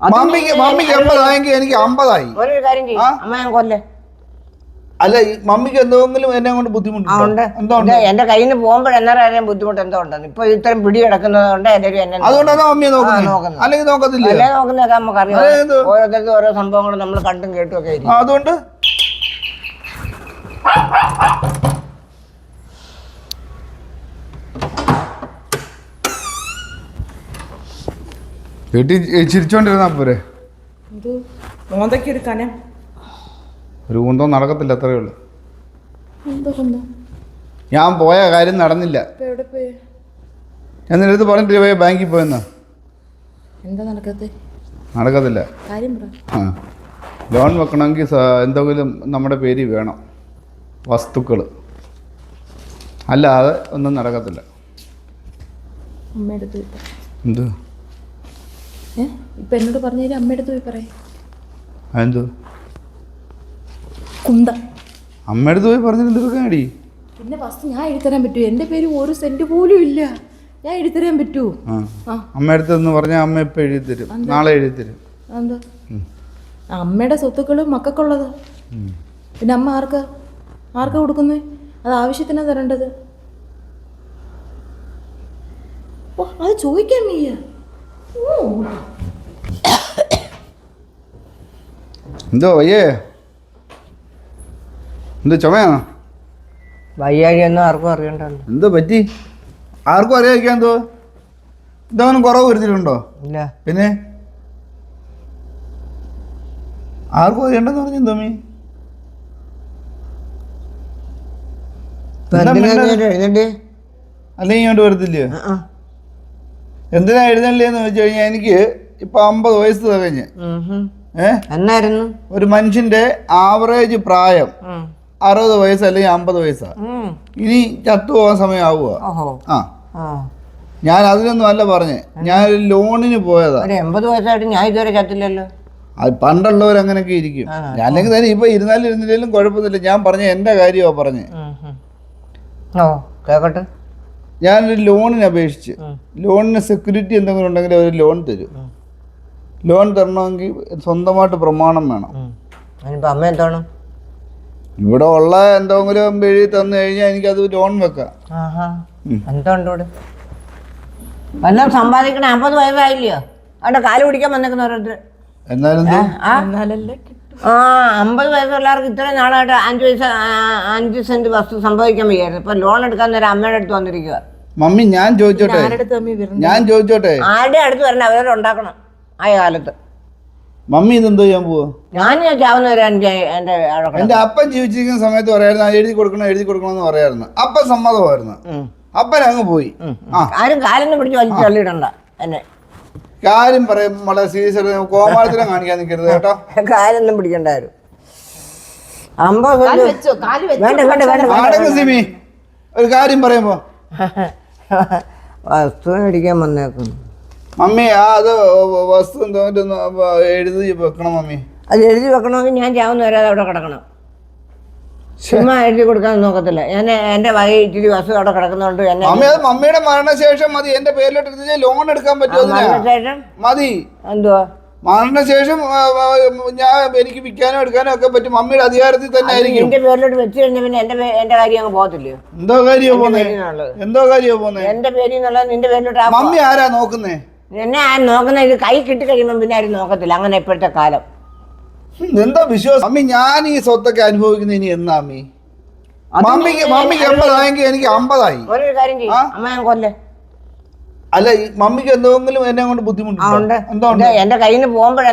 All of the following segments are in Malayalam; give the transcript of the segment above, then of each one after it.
മമ്മിക്ക് മമ്മിക്ക് എൺപതായെങ്കിൽ എനിക്ക് അമ്പതായി. ഒരു കാര്യം ചെയ്യും. ആ? അമ്മ ഞാൻ കൊല്ലേ. അല്ല മമ്മിക്ക് എന്തെങ്കിലും എന്നെ കൊണ്ട് ബുദ്ധിമുട്ടുണ്ട്? എന്തുകൊണ്ട് എന്റെ കയ്യിൽ നിന്ന് പോകുമ്പോൾ എന്നാലും ബുദ്ധിമുട്ട് എന്തോ ഉണ്ടെന്ന്. ഇപ്പൊ ഇത്രയും പിടി കിടക്കുന്നത് കൊണ്ട് എല്ലാവരും എന്നെ അതുകൊണ്ടാണ് മമ്മിയെ നോക്കുന്നത്. അല്ലെങ്കിൽ നോക്കത്തില്ല നോക്കുന്നതൊക്കെ നമുക്കറിയാം. അതേത്? ഓരോരുത്തർക്കും ഓരോ സംഭവങ്ങളും നമ്മൾ കണ്ടും കേട്ടും ഒക്കെ ആയിരിക്കും. അതുകൊണ്ട് വീട്ടിൽ ചിരിച്ചോണ്ടിരുന്നാ പോരെ. ഇത് മോന്തയ്ക്ക് ഒരു കനം. ഒരു നടക്കത്തില്ല അത്രയേ ഉള്ളൂ. ഞാൻ പോയ കാര്യം നടന്നില്ല. ഇപ്പൊ എവിടെ പോയി? ഞാൻ നിന്റെ അടുത്ത് പറഞ്ഞിട്ട് പോയ ബാങ്കിൽ പോയെന്നാ. എന്താ നടക്കത്തെ? നടക്കത്തില്ല. ആ. ലോൺ വെക്കണമെങ്കിൽ എന്തെങ്കിലും നമ്മുടെ പേര് വേണം. വസ്തുക്കൾ അല്ലാതെ ഒന്നും നടക്കത്തില്ല. എന്ത്? ഏ? ഇപ്പൊ എന്നോട് പറഞ്ഞു തരും അമ്മയുടെ പോയി പറയേ. അതെന്ത്? കുന്തം. അമ്മയുടെ പോയി പറഞ്ഞിട്ട് എന്തൊക്കെ അടി പിന്നെ ഫസ്റ്റ് ഞാൻ എഴുതരാൻ പറ്റൂ. എന്റെ പേര് ഒരു സെന്റ് പോലും ഇല്ല. ഞാൻ എഴുതരാൻ പറ്റൂ. അമ്മയുടെ എന്ന് പറഞ്ഞാൽ അമ്മ ഇപ്പം എഴുതി തരും നാളെ എഴുതി തരും എന്താ അമ്മയുടെ സ്വത്തുക്കൾ മക്കൾക്കുള്ളത്. പിന്നെ അമ്മ ആർക്കാ? ആർക്കാ കൊടുക്കുന്നത് അത് ആവശ്യത്തിനാ തരേണ്ടത്. ഓ അത് ചോദിക്കാൻ വയ്യ. എന്തോ വയ്യേ? എന്തോ ചുമയാണോ? വയ്യാഴിയൊന്നും ആർക്കും അറിയണ്ടല്ലോ. എന്തോ പറ്റി? ആർക്കും അറിയാതിരിക്കാൻ എന്തോ? ഇതവനും കുറവ് വരുത്തിയിട്ടുണ്ടോ? ഇല്ല. പിന്നെ? ആർക്കും അറിയണ്ടെന്ന് പറഞ്ഞു മീ എന്താ എഴുതണ്ടേ? അല്ലെങ്കിൽ ഇങ്ങോട്ട് വരത്തില്ലയോ. എന്തിനാ എഴുതണ്ടേന്ന് വെച്ച് കഴിഞ്ഞാൽ എനിക്ക് ഇപ്പൊ അമ്പത് വയസ്സ് തികഞ്ഞ്. എന്നായിരുന്നു? ഒരു മനുഷ്യന്റെ ആവറേജ് പ്രായം. അറുപത് വയസ്സ് അല്ലെങ്കിൽ അമ്പത് വയസ്സാ. ഇനി ചത്തു പോകാൻ സമയമാവുക ഓഹോ. ആ. ഞാൻ അതിനൊന്നും അല്ല പറഞ്ഞേ. ഞാൻ ലോണിന് പോയതാ. ഒരു എൺപത് വയസ്സായിട്ട് ഞാൻ ഇതുവരെ ചത്തില്ലല്ലോ. അത് പണ്ടുള്ളവർ അങ്ങനെയൊക്കെ ഇരിക്കും. അല്ലെങ്കിൽ തന്നെ ഇപ്പൊ ഇരുന്നാലും ഇരുന്നില്ലെങ്കിലും കുഴപ്പമൊന്നുമില്ല. ഞാൻ പറഞ്ഞ എന്റെ കാര്യമാ പറഞ്ഞേ. ഓ കേക്കട്ടെ. ഞാനൊരു ലോണിന് അപേക്ഷിച്ച്. ലോണിന് സെക്യൂരിറ്റി എന്തെങ്കിലും ഉണ്ടെങ്കിൽ അവർ ലോൺ തരും. ലോൺ തരണമെങ്കിൽ സ്വന്തമായിട്ട് പ്രമാണം വേണം. അമ്മ എന്താണ്? ഇവിടെ ഉള്ള എന്തെങ്കിലും എഴുതി തന്നു കഴിഞ്ഞാൽ എനിക്കത് ലോൺ വെക്കാം. ഇവിടെ? വല്ലതും സമ്പാദിക്കണ. അമ്പത് വയസ്സായില്ലയോ? അവിടെ കാൽ പിടിക്കാൻ വന്നേക്കുന്ന ഓരോരുത്തർ എന്നാലും? ആ അമ്പത് വയസ്സുള്ളവർക്ക് ഇത്രയും നാളായിട്ട് അഞ്ച് പൈസ ആ, അഞ്ച് സെന്റ് വസ്തു സംഭവിക്കാൻ വയ്യായിരുന്നു. ഇപ്പൊ ലോൺ എടുക്കാൻ നേരം അമ്മയുടെ അടുത്ത് വന്നിരിക്കുക മമ്മി ഞാൻ ചോദിച്ചോട്ടെ? ആരുടെ അടുത്ത് അമ്മി വരുന്നു ഞാൻ ചോദിച്ചോട്ടെ? ആരുടെ അടുത്ത് വരണം അവരെ ഉണ്ടാക്കണം. ആ കാലത്ത്. മമ്മി ഇതെന്തോ ചെയ്യാൻ പോവാ? ഞാൻ ഞാൻ എന്റെ എന്റെ അവിടെ കിടക്കും. എന്റെ അപ്പൻ ജീവിച്ചിരിക്കുന്ന സമയത്ത് പറയായിരുന്നു "ആ, എഴുതി കൊടുക്കണം എഴുതി കൊടുക്കണം എന്ന് പറയായിരുന്നു. അപ്പൻ സമ്മതമായിരുന്നു. ഉം. അപ്പൻ അങ്ങ് പോയി. ആ. ആരും കാലൊന്നും പിടിച്ച് വലിച്ചു തള്ളിയിടണ്ട എന്നെ. കാര്യം പറയും വളരെ സീരിയസ് കോമാളിത്തരം കാണിക്കാൻ നിൽക്കരുത് കേട്ടോ. കാലൊന്നും പിടിക്കണ്ടായിരുന്നു. അമ്പത് കാൽ വെച്ചോ കാൽ വെച്ചോ. വേണ്ട വേണ്ട വേണ്ട. അടങ്ങ് സിമി ഒരു കാര്യം പറയുമ്പോ. വസ്തു മേടിക്കാൻ വന്നേക്കുന്നു. മമ്മി ആ അത് വസ്തു എന്തോ എഴുതി വെക്കണം മമ്മി. അത് എഴുതി വെക്കണമെങ്കിൽ ഞാൻ ചാവുന്ന വരാതെ അവിടെ കിടക്കണം. ചുമ്മാ എഴുതി കൊടുക്കാൻ നോക്കത്തില്ല. ഞാൻ എന്റെ വക ഇച്ചിരി വസ്തു അവിടെ കിടക്കുന്നുണ്ട് എന്നെ മമ്മി അത് മമ്മിയുടെ മരണശേഷം മതി. എന്റെ പേരിലോട്ട് എടുത്ത് ലോൺ എടുക്കാൻ പറ്റുമോ അതിന്? മതി. എന്തുവാ? മരണശേഷം ആ, ആ, ഞാൻ എനിക്ക് വിൽക്കാനോ എടുക്കാനോ ഒക്കെ പറ്റും. മമ്മിയുടെ അധികാരത്തിൽ തന്നെ ആയിരിക്കും. എന്റെ പേരിലോട്ട് വെച്ച് കഴിഞ്ഞാൽ പിന്നെ എന്റെ പേ- എന്റെ കാര്യം അങ്ങ് പോകത്തില്ലയോ? എന്തോ കാര്യോ പോന്നേ? പേരിനുള്ളത് എന്തോ കാര്യോ പോന്നേ? എന്റെ പേരിൽ നിന്നുള്ള നിന്റെ പേരിലോട്ട് ആ മമ്മി ആരാ നോക്കുന്നേ? എന്നെ ആ നോക്കുന്ന ഇത് കൈ കിട്ടി കഴിയുമ്പോൾ പിന്നെ ആരും നോക്കത്തില്ല. അങ്ങനെ ഇപ്പോഴത്തെ കാലം. എന്തോ വിശ്വാസം അമ്മി ഞാൻ ഈ സ്വത്തൊക്കെ അനുഭവിക്കുന്ന ഇനി എന്നാ അമ്മി? മമ്മിക്ക് മമ്മിക്ക് എൺപതായെങ്കിൽ എനിക്ക് അമ്പതായി. ഒരു കാര്യം ചെയ്യും. ആ? അമ്മ ഞാൻ കൊല്ലേ. അല്ല ഈ മമ്മിക്ക് എന്തെങ്കിലും എന്നെ കൊണ്ട് ആ ഉണ്ട്. ബുദ്ധിമുട്ടുണ്ടോ എന്തോ ഉണ്ട്? ഇത് എന്റെ കയ്യിൽ നിന്ന് പോകുമ്പോൾ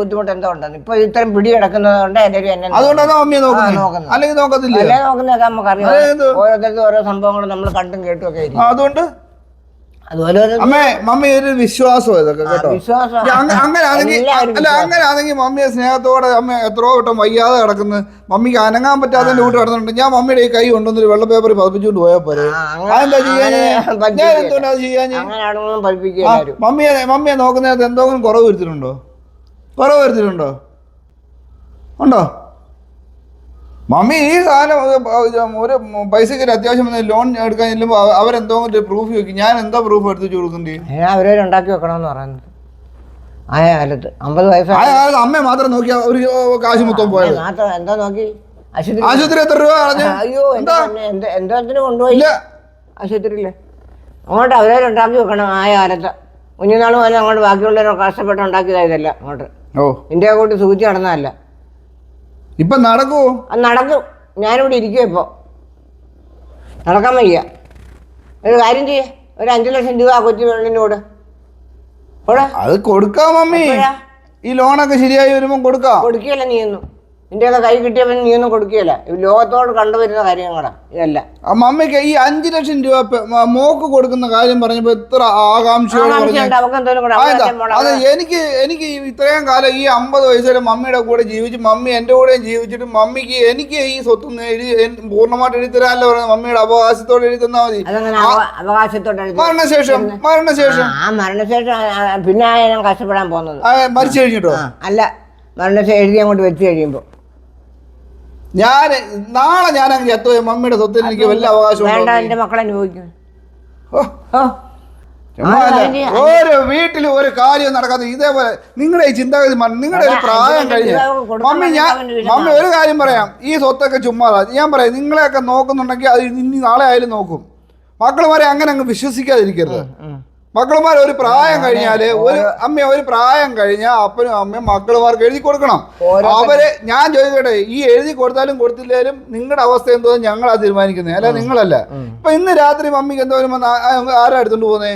ബുദ്ധിമുട്ട് എന്തോ ഉണ്ടെന്ന് ഇപ്പൊ ഇത്രയും പിടി കിടക്കുന്നത് കൊണ്ട് എല്ലാവരും എന്നെ അതുകൊണ്ടാണ് മമ്മിയെ ആ, നോക്കുന്നത്? നോക്കുന്നത്. അല്ലെങ്കിൽ നോക്കത്തില്ല അല്ലേ നോക്കുന്നതൊക്കെ നമുക്കറിയാം. അതേത്? ഓരോരുത്തർക്കും ഓരോ സംഭവങ്ങളും നമ്മൾ കണ്ടും കേട്ടും ഒക്കെ ആയിരിക്കും. അതുകൊണ്ട്? അതുപോലെ അമ്മേ മമ്മി ഒരു വിശ്വാസം ഇതൊക്കെ കേട്ടോ. വിശ്വാസം. അങ്ങനെ ആണെങ്കിൽ അല്ല അങ്ങനാണെങ്കിൽ മമ്മിയെ സ്നേഹത്തോടെ അമ്മ എത്രയോ വട്ടം വയ്യാതെ കിടക്കുന്ന. മമ്മിക്ക് അനങ്ങാൻ പറ്റാതെ വീട്ടിൽ കിടന്നിട്ടുണ്ട്. ഞാൻ മമ്മിയുടെ ഈ കൈ കൊണ്ടുവന്ന് ഒരു വെള്ള പേപ്പർ പതിപ്പിച്ചുകൊണ്ട് പോയാൽ പോരെ? അതെന്താ ഞാൻ എന്തുകൊണ്ടാ എല്ലാവരും. മമ്മിയെ മമ്മിയെ നോക്കുന്നതിനകത്ത് എന്തെങ്കിലും കുറവ് വരുത്തിയിട്ടുണ്ടോ? കുറവ് വരുത്തിയിട്ടുണ്ടോ? ഉണ്ടോ? മമ്മി ഈ സാധനം ഒരു- പൈസക്ക് ഒരു അത്യാവശ്യം വന്ന ലോൺ എടുക്കാൻ ചെല്ലുമ്പോൾ അവ- അവരെന്തോ പ്രൂഫ് ചോദിക്കും ഞാൻ എന്താ പ്രൂഫ് എടുത്ത് കൊടുക്കണ്ടേ അവരവർ ഉണ്ടാക്കി വെക്കണമെന്ന് പറയുന്നത്. ആയ കാലത്ത് അമ്പത് വയസ്സായ കാലത്ത് അമ്മയെ മാത്രം നോക്കി ഒരു കാശ് മൊത്തം പോയത്. മാത്രം എന്താ നോക്കി? ആശുപത്രി എത്ര രൂപ അയ്യോ എന്തോ? എന്ത് കൊണ്ടുപോയി. ഇല്ല. ആശുപത്രിയില്ലേ അങ്ങോട്ട് അവരവരുണ്ടാക്കി വെക്കണം ആയ കാലത്ത്. കുഞ്ഞുനാൾ പോലെ അങ്ങോട്ട് ബാക്കിയുള്ളവരെ കഷ്ടപ്പെട്ട് ഉണ്ടാക്കിയതായതല്ല അങ്ങോട്ട്. ഓ. ഇന്ത്യ കൂട്ടി സൂചി നടന്നതല്ല. ഇപ്പൊ നടക്കുവോ നടക്കും. ഞാനിവിടെ ഇരിക്കുക ഇപ്പൊ. നടക്കാൻ വയ്യ. ഒരു കാര്യം ചെയ്യ. ഒരു അഞ്ചു ലക്ഷം രൂപ കൊച്ചു പെണ്ണിനോട് അത് കൊടുക്കാം മമ്മി. ഈ ലോണൊക്കെ ശരിയായി വരുമ്പോ കൊടുക്കാം. കൊടുക്കുകയല്ല നീയൊന്നും. നിന്റെയൊക്കെ കൈ കിട്ടിയവൻ നീയൊന്നും കൊടുക്കുകയില്ല. ഇത് ലോകത്തോട് കണ്ടുവരുന്ന കാര്യങ്ങളാണ് ഇതല്ല. ആ മമ്മിക്ക് ഈ അഞ്ചു ലക്ഷം രൂപ മോക്ക് കൊടുക്കുന്ന കാര്യം പറഞ്ഞപ്പോ ഇത്ര ആകാംക്ഷ എനിക്ക് എനിക്ക് ഇത്രയും കാലം ഈ അമ്പത് വയസ്സിലെ മമ്മിയുടെ കൂടെ ജീവിച്ച് മമ്മി എന്റെ കൂടെയും ജീവിച്ചിട്ട് മമ്മിക്ക് എനിക്ക് ഈ സ്വത്ത് എഴുതി പൂർണമായിട്ട് എഴുതി തരാനല്ലോ പറയുന്നത് മമ്മിയുടെ അവകാശത്തോടെ എഴുതി തന്നാൽ മതി. അവകാശത്തോടെ. മരണശേഷം മരണശേഷം. ആ മരണശേഷം പിന്നെ കഷ്ടപ്പെടാൻ പോകുന്നത്. മരിച്ചു കഴിഞ്ഞിട്ടോ? അല്ല മരണശേഷം എഴുതി അങ്ങോട്ട് വെച്ച് കഴിയുമ്പോൾ ഞാൻ നാളെ ഞാൻ അങ്ങ് എത്തുകയും മമ്മിയുടെ സ്വത്തിന് എനിക്ക് വല്ല അവകാശം വേണ്ട ഉണ്ടോ? മക്കളെ അനുഭവിക്കും. ഓരോ വീട്ടിലും ഒരു കാര്യം നടക്കാത്ത ഇതേപോലെ നിങ്ങളുടെ ഈ ചിന്താഗതി. നിങ്ങളുടെ ഒരു പ്രായം കഴിഞ്ഞ മമ്മി ഞാൻ മമ്മി ഒരു കാര്യം പറയാം ഈ സ്വത്തൊക്കെ ചുമ്മാ ഞാൻ പറയാം നിങ്ങളെയൊക്കെ നോക്കുന്നുണ്ടെങ്കിൽ അത് ഇനി നാളെ ആയാലും നോക്കും. മക്കളുമാരെ അങ്ങനെ അങ്ങ് വിശ്വസിക്കാതിരിക്കരുത്. മക്കളുമാർ ഒരു പ്രായം കഴിഞ്ഞാൽ ഒരു അമ്മ ഒരു പ്രായം കഴിഞ്ഞാൽ അപ്പനും അമ്മയും മക്കളുമാർക്ക് എഴുതി കൊടുക്കണം. അവരെ ഞാൻ ചോദിക്കട്ടെ ഈ എഴുതി കൊടുത്താലും കൊടുത്തില്ലേലും നിങ്ങളുടെ അവസ്ഥ എന്തോ ഞങ്ങളാ തീരുമാനിക്കുന്നത് അല്ല നിങ്ങളല്ല. ഇപ്പൊ ഇന്ന് രാത്രി മമ്മിക്ക് ആ- ആരാ എടുത്തോണ്ട് പോന്നേ?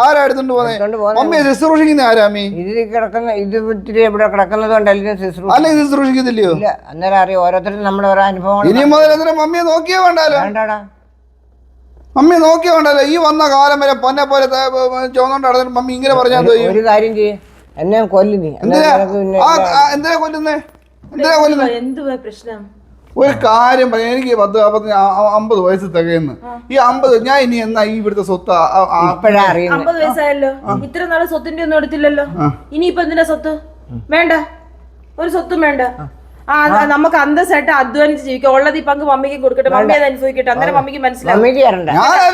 ആരാ എടുത്തോണ്ട് പോന്നേ. മമ്മിയെ ശുശ്രൂഷിക്കുന്ന ആരാ ശുശ്രൂഷിക്കുന്നില്ലയോ ഇത് കിടക്കുന്ന ഇത് ഇത്തിരി ഇവിടെ കിടക്കുന്നത് കൊണ്ട് എല്ലാം ശുശ്രൂഷ അല്ലെങ്കിൽ ശുശ്രൂഷിക്കത്തില്ലയോ? അന്നേരം അറിയാം ഓരോരുത്തരും നമ്മുടെ ഓരോ അനുഭവം ഇനി മുതൽ മമ്മിയെ നോക്കിയേ വേണ്ടാലോ? വേണ്ടടാ. മമ്മിയെ നോക്കിയോണ്ടല്ലോ ഈ വന്ന കാലം വരെ പൊന്നെ പോലെ ചോന്നോണ്ട് നടന്നിട്ട് മമ്മി ഇങ്ങനെ പറഞ്ഞാൽ ഒരു കാര്യം ചെയ്യേ. എന്നെ കൊല്ലു നീ. എന്തിനാ? കൊല്ലുന്നേ? എന്തിനാ കൊല്ലുന്നേ? എന്തുവാ പ്രശ്നം? ഒരു കാര്യം പറയാം. എനിക്ക് പത്ത് പത്ത് അമ്പത് വയസ്സ് തികയുന്നു. ഈ അമ്പത് ഞാൻ ഇനി എന്നാ ഈ ഇവിടുത്തെ സ്വത്ത് അമ്പത് വയസ്സായല്ലോ. ഇത്ര നാളെ സ്വത്തിന്റെ ഒന്നും എടുത്തില്ലല്ലോ. ഇനിയിപ്പോ എന്തിനാ സ്വത്ത്? വേണ്ട. ഒരു സ്വത്തും വേണ്ട. നമുക്ക് അന്തസ്സായിട്ട് അധ്വാനിച്ച് ജീവിക്കാം. ഉള്ളത് ഈ പങ്ക് മമ്മിക്ക് കൊടുക്കട്ടെ മമ്മി അത് അനുഭവിക്കട്ടെ. അങ്ങനെ മമ്മിക്ക് മനസ്സിലാവും.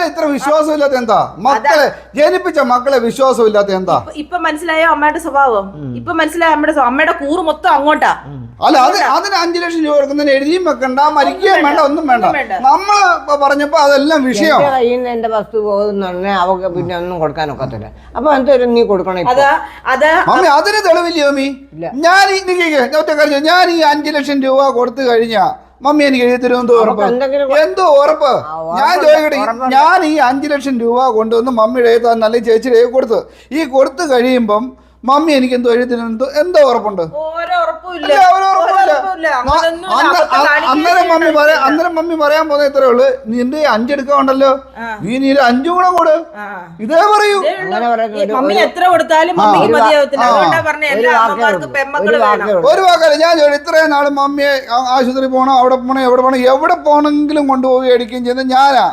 ഇത്ര വിശ്വാസമില്ലാത്ത എന്താ? മക്കളെ ജനിപ്പിച്ച മക്കളെ വിശ്വാസമില്ലാത്ത എന്താ? ഇപ്പൊ- ഇപ്പൊ മനസ്സിലായോ അമ്മയുടെ സ്വഭാവം? ഇപ്പൊ മനസ്സിലായോ അമ്മയുടെ അമ്മയുടെ കൂറ് മൊത്തം അങ്ങോട്ടാ. അല്ല അത് അതിന് അഞ്ചു ലക്ഷം രൂപ കൊടുക്കുന്നതിന് എഴുതിയും വെക്കണ്ട മരിക്കുകയും വേണ്ട ഒന്നും വേണ്ട. നമ്മൾ പറഞ്ഞപ്പോ അതെല്ലാം വിഷയം എന്റെ കയ്യിൽ നിന്ന് എന്റെ വസ്തു പോകുന്നുണ്ടെ അവക്ക് പിന്നെ ഒന്നും കൊടുക്കാൻ ഒക്കത്തില്ല. അപ്പൊ എന്തൊരു നീ കൊടുക്കണം ഇപ്പൊ. അതാ അത് മമ്മി അതിന് തെളിവില്ലയോ മമ്മി. ഞാൻ കഴിഞ്ഞു. ഞാൻ ഈ അഞ്ചു ലക്ഷം രൂപ കൊടുത്തു കഴിഞ്ഞാ മമ്മി എനിക്ക് എഴുതി തരുമെന്തോ ഉറപ്പ്? എന്തോ ഉറപ്പ്? ഞാൻ ചോദിക്കട്ടെ ഞാൻ ഈ അഞ്ചു ലക്ഷം രൂപ കൊണ്ടുവന്ന് മമ്മിയുടെ എഴുതാൻ നല്ല ചേച്ചിയുടെ എഴുതി കൊടുത്തു ഈ കൊടുത്തു കഴിയുമ്പം മമ്മി എനിക്ക് എന്തോ എഴുതിനെന്തോ എന്തോ ഉറപ്പുണ്ട് അന്നേരം മമ്മി. പറയാ അന്നേരം മമ്മി പറയാൻ പോകുന്ന ഇത്രേ ഉള്ളു. നിന്റെ ഈ അഞ്ചെടുക്കാണ്ടല്ലോ നീ നീ അഞ്ചും കൂടെ കൂട്. ഇതേ പറയൂ. മമ്മി എത്ര കൊടുത്താലും പറഞ്ഞ ഒരു വാക്കല്ല ഞാൻ ചോദിച്ചു ഇത്രയും നാളും മമ്മിയെ ആശുപത്രി പോകണം അവിടെ പോകണം എവിടെ പോകണം എവിടെ പോകണമെങ്കിലും കൊണ്ടുപോയി അടിക്കുകയും ചെയ്യുന്നത് ഞാനാ.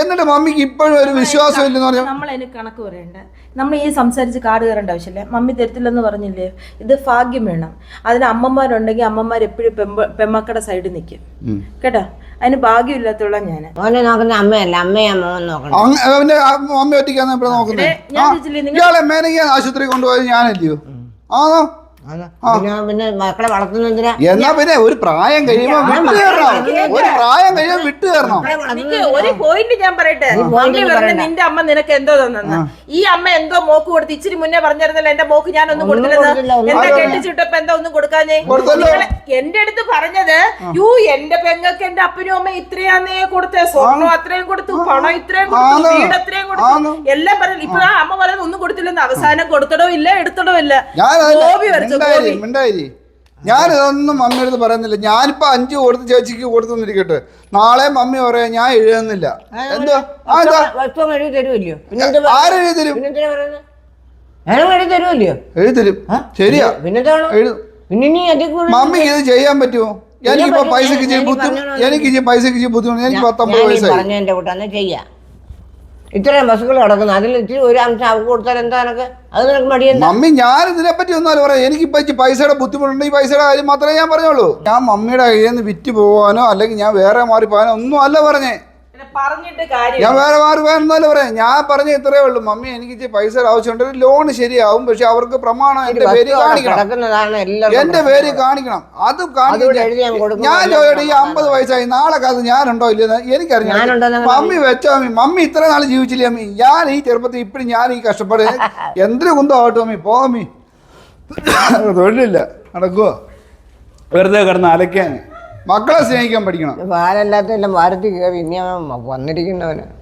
എന്നിട്ട് മമ്മിക്ക് ഇപ്പോഴും ഒരു വിശ്വാസം ഇല്ലെന്ന് പറഞ്ഞാൽ നമ്മൾ അതിന് കണക്ക് പറയണ്ട? നമ്മൾ ഈ സംസാരിച്ച് കാട് കയറേണ്ട ആവശ്യമില്ല. മമ്മി തരത്തില്ലെന്ന് പറഞ്ഞില്ലേ? ഇത് ഭാഗ്യം വേണം. അതിന് അമ്മമാരുണ്ടെങ്കിൽ അമ്മമാർ എപ്പോഴും പെമ്പ സൈഡ് സൈഡിൽ നിൽക്കും കേട്ടോ? അതിന് ഭാഗ്യമില്ലാത്തുള്ള ഞാൻ മോനെ നോക്കുന്ന അമ്മയല്ല. അമ്മയാ മോൻ നോക്കണം. അവന്റെ ഒറ്റയ്ക്കാണ് ഇവിടെ നോക്കുന്നത് ഞാൻ ആശുപത്രി കൊണ്ടുപോയത് ഞാനല്ലയോ? ആണോ. പിന്നെ പിന്നെ മക്കളെ വളർത്തുന്നതിനാ എന്നാ പിന്നെ ഒരു പ്രായം കഴിയുമ്പോ വിട്ടു കയറണം ഒരു പ്രായം കഴിയുമ്പോ വിട്ടു കയറണം നിക്ക് ഒരു പോയിന്റ് ഞാൻ പറയട്ടെ? മമ്മി പറഞ്ഞ നിന്റെ അമ്മ നിനക്ക് എന്തോ തന്നെന്ന്. ഈ അമ്മ എന്തോ മോക്ക് കൊടുത്ത് ഇച്ചിരി മുന്നേ പറഞ്ഞിരുന്നല്ലോ എന്റെ മോക്ക് ഞാൻ ഒന്നും കൊടുത്തില്ല, കൊടുത്തില്ലെന്ന് എന്താ കെട്ടിച്ചിട്ടപ്പോ എന്താ ഒന്നും കൊടുക്കാഞ്ഞേ? എന്റെ അടുത്ത് പറഞ്ഞത് യു എന്റെ പെങ്ങൾക്ക് എന്റെ അപ്പനും അമ്മ ഇത്രയാന്നേ കൊടുത്തേ. സ്വർണം അത്രയും കൊടുത്തു പണം ഇത്രയും കൊടുത്തു വീട് അത്രയും കൊടുത്തു. എല്ലാം പറഞ്ഞു ഇപ്പൊ ആ. അമ്മ പറയുന്നത് ഒന്നും കൊടുത്തില്ലെന്ന്. അവസാനം കൊടുത്തടോ ഇല്ല എടുത്തടോ ഇല്ല. ഞാൻ ഗോപി വരച്ചു മിണ്ടായി ഇതൊന്നും മിണ്ടായി ഞാനിതൊന്നും മമ്മിയുടെ അടുത്ത് പറയുന്നില്ല. ഞാനിപ്പോ അഞ്ച് കൊടുത്ത് ചേച്ചിക്ക് കൊടുത്തെന്നിരിക്കട്ടെ നാളെ മമ്മി പറയാ ഞാൻ എഴുതുന്നില്ല. എന്തോ? ആരെഴുതി തരും? എഴുതി തരും. ശരിയാ. മമ്മിക്ക് ഇത് ചെയ്യാൻ പറ്റുമോ? എനിക്കിപ്പോ. പൈസക്ക് ഞാൻ- ഞാൻ എനിക്ക് പൈസക്ക് ബുദ്ധിമുട്ട് എനിക്ക് പത്തൊമ്പത് ഞാൻ വയസ്സായി. ഇത്രയും ബസ്സുകൾ കിടക്കുന്നു അതിൽ ഇച്ചിരി ഒരു അംശം അവ കൊടുത്താൽ എന്താ അത് നിനക്ക് മടിയെന്താ മമ്മി ഞാൻ ഇതിനെ പറ്റി ഒന്നും പറയാം എനിക്ക് ഇച്ചിരി പൈസയുടെ ബുദ്ധിമുട്ടുണ്ട്. ഈ പൈസയുടെ കാര്യം മാത്രമേ ഞാൻ പറഞ്ഞോളൂ ഞാൻ മമ്മിയുടെ കയ്യിൽ നിന്ന് വിറ്റ് പോകാനോ അല്ലെങ്കിൽ ഞാൻ വേറെ മാറി പോകാനോ ഒന്നും അല്ല പറഞ്ഞേ. ഞാൻ വേറെ മാറി വേണമെന്നല്ല പറയാം. ഞാൻ പറഞ്ഞ ഇത്രയേ ഉള്ളൂ. മമ്മി എനിക്ക് പൈസ ആവശ്യമുണ്ട്. ലോൺ ശരിയാവും. പക്ഷെ അവർക്ക് പ്രമാണം എന്റെ പേര് കാണിക്കണം. എന്റെ പേര് കാണിക്കണം. അത് ഞാൻ ഈ അമ്പത് വയസ്സായി. നാളെ കാലത്ത് ഞാനുണ്ടോ ഇല്ലെന്ന് എനിക്കറിയാം ഞാനുണ്ടെന്ന് മമ്മി വെച്ചോ മമ്മി. മമ്മി ഇത്ര നാൾ ജീവിച്ചില്ലേ അമ്മി ഞാൻ ഈ ചെറുപ്പത്തിൽ ഇപ്പഴും ഞാൻ ഈ കഷ്ടപ്പാട് എന്തിനു കുന്തോ ആവട്ടെ അമ്മി പോ മമ്മി. തൊഴിലില്ല. നടക്കുവോ? വെറുതെ കിടന്ന് അലക്കാൻ മക്കളെ സ്നേഹിക്കാൻ പഠിക്കണം. വാരല്ലാത്ത എല്ലാം വാരത്തിൽ വന്നിരിക്കുന്നവന്.